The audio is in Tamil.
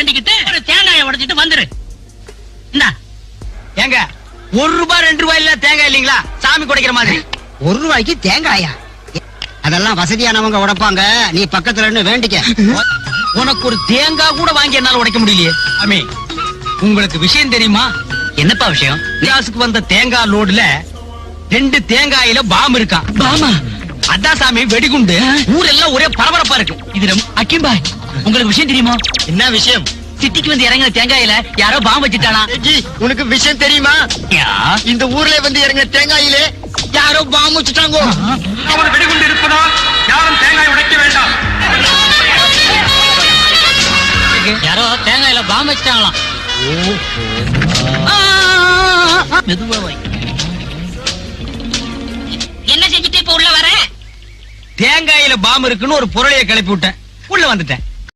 வேண்டிக்கிட்டு ஒரு தேங்காயை உடைச்சிட்டு வந்துரு. இந்தா. ஏங்க ஒரு ரூபாய் ரெண்டு ரூபாய் இல்ல தேங்காய் இல்லீங்களா? சாமி குடைக்கிற மாதிரி. ஒரு ரூபாய்க்கு தேங்காயா? அதெல்லாம் வசதியானவங்க உடைப்பாங்க. நீ பக்கத்துல இருந்து வேண்டிக்க. உனக்கு ஒரு தேங்காய் கூட வாங்கி என்னால உடைக்க முடியலையே. அமி உங்களுக்கு விஷயம் தெரியுமா? என்னப்பா விஷயம்? விலாசுக்கு வந்த தேங்காய் லோடுல ரெண்டு தேங்காயில பாம் இருக்கான் பாமா? அதான் சாமி வெடிகுண்டு. ஊரெல்லாம் ஒரே பரபரப்பா இருக்கு. இது ரொம்ப அக்கிம்பாய் உங்களுக்கு விஷயம் தெரியுமா? என்ன விஷயம்? சிட்டிக்கு வந்து இறங்குற தேங்காயில யாரோ பாம்பு வச்சுட்டானா? உனக்கு விஷயம் தெரியுமா. இந்த ஊர்ல வந்து இறங்கின தேங்காயிலே யாரோ பாம் வச்சுட்டாங்க. அவன் வெடிகுண்டு இருப்பதால் யாரும் தேங்காய் உடைக்க வேண்டாம். யாரோ தேங்காயில பாம்பு வச்சுட்டாங்களாம். மெதுவா தேங்காயில பாம் இருக்குன்னு ஒரு பொருளைய கிளப்பி விட்டேன். உள்ள வந்துட்டேன்.